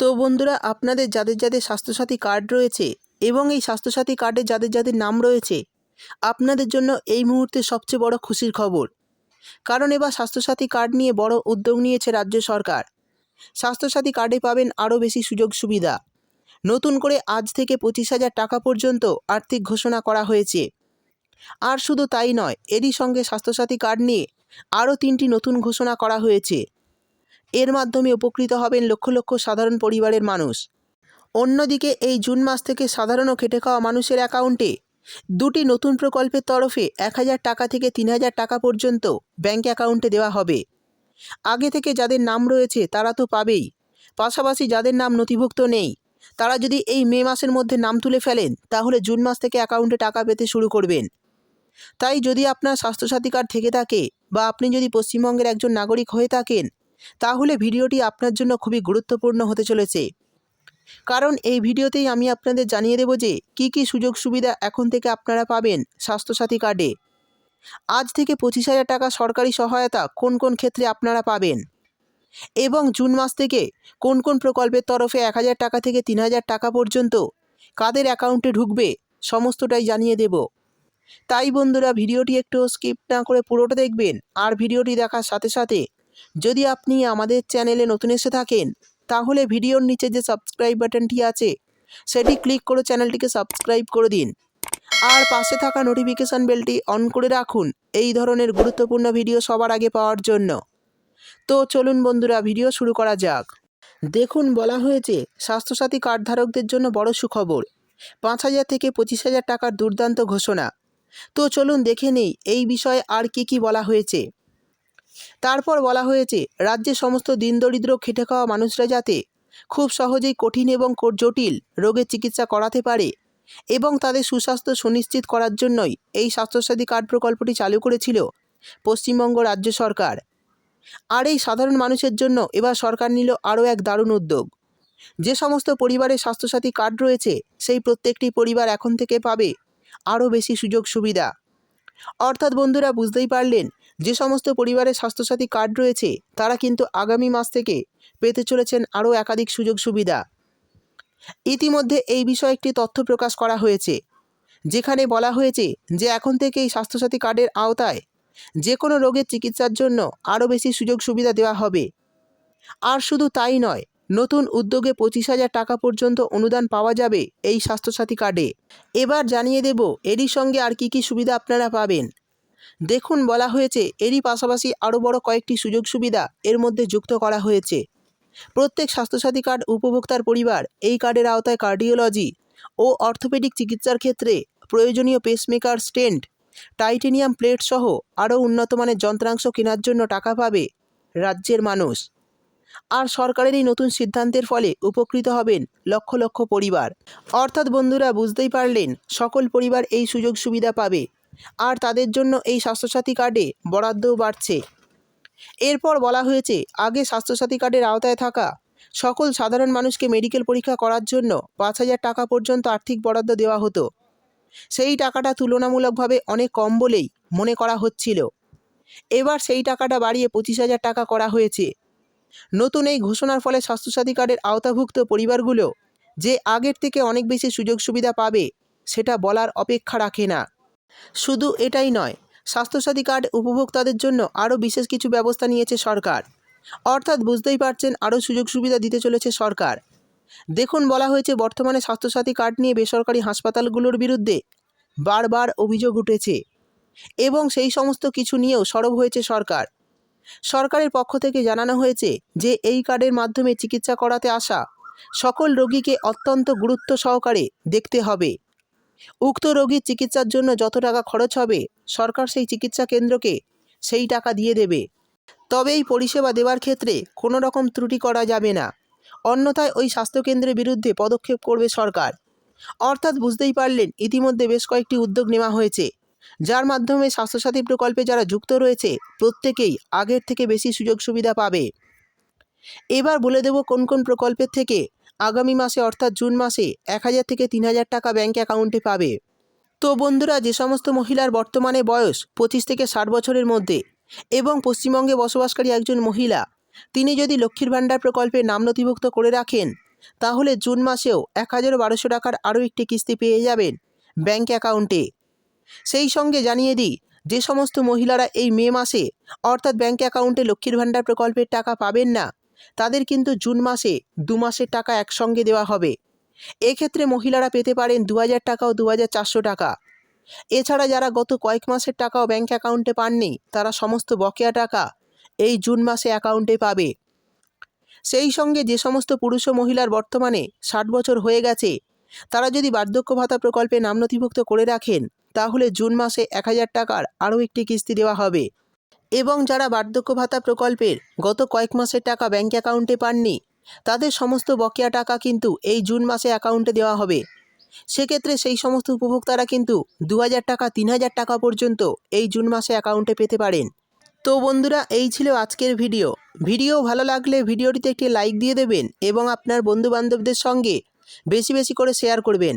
তো বন্ধুরা, আপনাদের যাদের যাদের স্বাস্থ্যসাথী কার্ড রয়েছে এবং এই স্বাস্থ্যসাথী কার্ডে যাদের যাদের নাম রয়েছে, আপনাদের জন্য এই মুহূর্তে সবচেয়ে বড় খুশির খবর। কারণ এবার স্বাস্থ্যসাথী কার্ড নিয়ে বড় উদ্যোগ নিয়েছে রাজ্য সরকার। স্বাস্থ্যসাথী কার্ডে পাবেন আরও বেশি সুযোগ সুবিধা। নতুন করে আজ থেকে পঁচিশ হাজার টাকা পর্যন্ত আর্থিক ঘোষণা করা হয়েছে। আর শুধু তাই নয়, এরই সঙ্গে স্বাস্থ্যসাথী কার্ড নিয়ে আরও তিনটি নতুন ঘোষণা করা হয়েছে। এর মাধ্যমে উপকৃত হবেন লক্ষ লক্ষ সাধারণ পরিবারের মানুষ। অন্যদিকে, এই জুন মাস থেকে সাধারণ খেটে খাওয়া মানুষের অ্যাকাউন্টে। দুটি নতুন প্রকল্পের তরফে এক হাজার টাকা থেকে তিন হাজার টাকা পর্যন্ত ব্যাঙ্ক অ্যাকাউন্টে দেওয়া হবে। আগে থেকে যাদের নাম রয়েছে, তারা তো পাবেই। পাশাপাশি যাদের নাম নথিভুক্ত নেই, তারা যদি এই মে মাসের মধ্যে নাম তুলে ফেলেন, তাহলে জুন মাস থেকে অ্যাকাউন্টে টাকা পেতে শুরু করবেন। তাই যদি আপনার স্বাস্থ্যসাথী কার্ড থেকে থাকে বা আপনি যদি পশ্চিমবঙ্গের একজন নাগরিক হয়ে থাকেন তাহলে ভিডিওটি আপনার জন্য খুবই গুরুত্বপূর্ণ হতে চলেছে। কারণ এই ভিডিওতেই আমি আপনাদের জানিয়ে দেব যে কি কি সুযোগ সুবিধা এখন থেকে আপনারা পাবেন স্বাস্থ্যসাথী কার্ডে। আজ থেকে পঁচিশ হাজার টাকা সরকারি সহায়তা কোন কোন ক্ষেত্রে আপনারা পাবেন? এবং জুন মাস থেকে কোন কোন প্রকল্পের তরফে এক হাজার টাকা থেকে তিন হাজার টাকা পর্যন্ত কাদের অ্যাকাউন্টে ঢুকবে সমস্তটাই জানিয়ে দেব। তাই বন্ধুরা, ভিডিওটি একটু স্কিপ না করে পুরোটা দেখবেন আর ভিডিওটি দেখার সাথে সাথে যদি আপনি আমাদের চ্যানেলে নতুন এসে থাকেন, তাহলে ভিডিওর নিচে যে সাবস্ক্রাইব বাটনটি আছে, সেটি ক্লিক করে চ্যানেলটিকে সাবস্ক্রাইব করে দিন। আর পাশে থাকা নোটিফিকেশান বেলটি অন করে রাখুন, এই ধরনের গুরুত্বপূর্ণ ভিডিও সবার আগে পাওয়ার জন্য। তো চলুন বন্ধুরা ভিডিও শুরু করা যাক। দেখুন, বলা হয়েছে, স্বাস্থ্যসাথী কার্ডধারকদের জন্য বড় সুখবর। পাঁচ হাজার থেকে পঁচিশ হাজার টাকার দুর্দান্ত ঘোষণা। তো চলুন দেখে নেই, এই বিষয়ে আর কি কি বলা হয়েছে। তারপর বলা হয়েছে, রাজ্যের সমস্ত দিনদরিদ্র খেটে খাওয়া মানুষরা যাতে খুব সহজেই কঠিন এবং জটিল রোগের চিকিৎসা করাতে পারে এবং তাদের সুস্বাস্থ্য সুনিশ্চিত করার জন্যই এই স্বাস্থ্যসাথী কার্ড প্রকল্পটি চালু করেছিল পশ্চিমবঙ্গ রাজ্য সরকার। আর এই সাধারণ মানুষের জন্য এবার সরকার নিল আরও এক দারুণ উদ্যোগ। যে সমস্ত পরিবারের স্বাস্থ্যসাথী কার্ড রয়েছে, সেই প্রত্যেকটি পরিবার এখন থেকে পাবে আরও বেশি সুযোগ সুবিধা অর্থাৎ বন্ধুরা বুঝতেই পারলেন, যে সমস্ত পরিবারের স্বাস্থ্যসাথী কার্ড রয়েছে, তারা কিন্তু আগামী মাস থেকে পেতে চলেছেন আরও একাধিক সুযোগ সুবিধা। ইতিমধ্যে এই বিষয়ে একটি তথ্য প্রকাশ করা হয়েছে, যেখানে বলা হয়েছে যে এখন থেকে এই স্বাস্থ্যসাথী কার্ডের আওতায় যে কোনো রোগের চিকিৎসার জন্য আরও বেশি সুযোগ সুবিধা দেওয়া হবে। আর শুধু তাই নয় নতুন উদ্যোগে পঁচিশ হাজার টাকা পর্যন্ত অনুদান পাওয়া যাবে এই স্বাস্থ্যসাথী কার্ডে। এবার জানিয়ে দেব, এরই সঙ্গে আর কি কি সুবিধা আপনারা পাবেন। দেখুন, বলা হয়েছে, এরই পাশাপাশি আরও বড় কয়েকটি সুযোগ সুবিধা এর মধ্যে যুক্ত করা হয়েছে। প্রত্যেক স্বাস্থ্যসাথী কার্ড উপভোক্তার পরিবার, এই কার্ডের আওতায় কার্ডিওলজি ও অর্থোপেডিক চিকিৎসার ক্ষেত্রে প্রয়োজনীয় পেসমেকার স্টেন্ট টাইটেনিয়াম প্লেট সহ আরও উন্নত মানের যন্ত্রাংশ কেনার জন্য টাকা পাবে রাজ্যের মানুষ। আর সরকারের এই নতুন সিদ্ধান্তের ফলে উপকৃত হবেন লক্ষ লক্ষ পরিবার। অর্থাৎ বন্ধুরা, বুঝতেই পারলেন, সকল পরিবার এই সুযোগ সুবিধা পাবে। আর তাদের জন্য এই স্বাস্থ্যসাথী কার্ডে বরাদ্দও বাড়ছে। এরপর বলা হয়েছে, আগে স্বাস্থ্যসাথী কার্ডের আওতায় থাকা সকল সাধারণ মানুষকে মেডিকেল পরীক্ষা করার জন্য পাঁচ হাজার টাকা পর্যন্ত আর্থিক বরাদ্দ দেওয়া হতো। সেই টাকাটা তুলনামূলকভাবে অনেক কম বলেই মনে করা হচ্ছিল। এবার সেই টাকাটা বাড়িয়ে পঁচিশ হাজার টাকা করা হয়েছে। নতুন এই ঘোষণার ফলে স্বাস্থ্যসাথী কার্ডের আওতাভুক্ত পরিবারগুলো যে আগের থেকে অনেক বেশি সুযোগ সুবিধা পাবে, সেটা বলার অপেক্ষা রাখে না। শুধু এটাই নয়, স্বাস্থ্যসাথী কার্ড উপভোক্তাদের জন্য আরও বিশেষ কিছু ব্যবস্থা নিয়েছে সরকার। অর্থাৎ বুঝতেই পারছেন, আরও সুযোগ সুবিধা দিতে চলেছে সরকার। দেখুন, বলা হয়েছে, বর্তমানে স্বাস্থ্যসাথী কার্ড নিয়ে বেসরকারি হাসপাতালগুলোর বিরুদ্ধে বারবার অভিযোগ উঠেছে। এবং সেই সমস্ত কিছু নিয়েও সরব হয়েছে সরকার। সরকারের পক্ষ থেকে জানানো হয়েছে যে এই কার্ডের মাধ্যমে চিকিৎসা করাতে আসা সকল রোগীকে অত্যন্ত গুরুত্ব সহকারে দেখতে হবে। উক্ত রোগীর চিকিৎসার জন্য যত টাকা খরচ হবে, সরকার সেই চিকিৎসা কেন্দ্রকে সেই টাকা দিয়ে দেবে। তবে এই পরিষেবা দেওয়ার ক্ষেত্রে কোনো রকম ত্রুটি করা যাবে না। অন্যথায় ওই স্বাস্থ্যকেন্দ্রের বিরুদ্ধে পদক্ষেপ করবে সরকার। অর্থাৎ বুঝতেই পারলেন, ইতিমধ্যে বেশ কয়েকটি উদ্যোগ নেওয়া হয়েছে। যার মাধ্যমে স্বাস্থ্যসাথী প্রকল্পে যারা যুক্ত রয়েছে, প্রত্যেকেই আগের থেকে বেশি সুযোগ সুবিধা পাবে। এবার বলে দেব কোন কোন প্রকল্পের থেকে আগামী মাসে অর্থাৎ জুন মাসে এক হাজার থেকে তিন হাজার টাকা ব্যাঙ্ক অ্যাকাউন্টে পাবে। তো বন্ধুরা, যে সমস্ত মহিলার বর্তমানে বয়স পঁচিশ থেকে ষাট বছরের মধ্যে এবং পশ্চিমবঙ্গে বসবাসকারী একজন মহিলা, তিনি যদি লক্ষ্মীর ভাণ্ডার প্রকল্পে নাম নথিভুক্ত করে রাখেন, তাহলে জুন মাসেও এক হাজার বারোশো টাকার আরও একটি কিস্তি পেয়ে যাবেন ব্যাঙ্ক অ্যাকাউন্টে। সেই সঙ্গে জানিয়ে দিই, যে সমস্ত মহিলারা এই মে মাসে, অর্থাৎ ব্যাঙ্ক অ্যাকাউন্টে লক্ষ্মীর ভাণ্ডার প্রকল্পের টাকা পাবেন না, তাদের কিন্তু জুন মাসে দু মাসের টাকা একসঙ্গে দেওয়া হবে। এক্ষেত্রে মহিলারা পেতে পারেন দু হাজার টাকা ও দু হাজার চারশো টাকা। এছাড়া যারা গত কয়েক মাসের টাকাও ব্যাঙ্ক অ্যাকাউন্টে পাননি, তারা সমস্ত বকেয়া টাকা এই জুন মাসে অ্যাকাউন্টে পাবে। সেই সঙ্গে যে সমস্ত পুরুষ ও মহিলার বর্তমানে ষাট বছর হয়ে গেছে, তারা যদি বার্ধক্য ভাতা প্রকল্পে নাম নথিভুক্ত করে রাখেন তাহলে জুন মাসে এক হাজার টাকার আরও একটি কিস্তি দেওয়া হবে। এবং যারা বার্ধক্য ভাতা প্রকল্পের গত কয়েক মাসের টাকা ব্যাঙ্ক অ্যাকাউন্টে পাননি, তাদের সমস্ত বকেয়া টাকা কিন্তু এই জুন মাসে অ্যাকাউন্টে দেওয়া হবে। সেক্ষেত্রে সেই সমস্ত উপভোক্তারা কিন্তু দু হাজার টাকা, তিন হাজার টাকা পর্যন্ত এই জুন মাসে অ্যাকাউন্টে পেতে পারেন। তো বন্ধুরা, এই ছিল আজকের ভিডিও। ভিডিও ভালো লাগলে ভিডিওটিতে একটি লাইক দিয়ে দেবেন এবং আপনার বন্ধুবান্ধবদের সঙ্গে বেশি বেশি করে শেয়ার করবেন।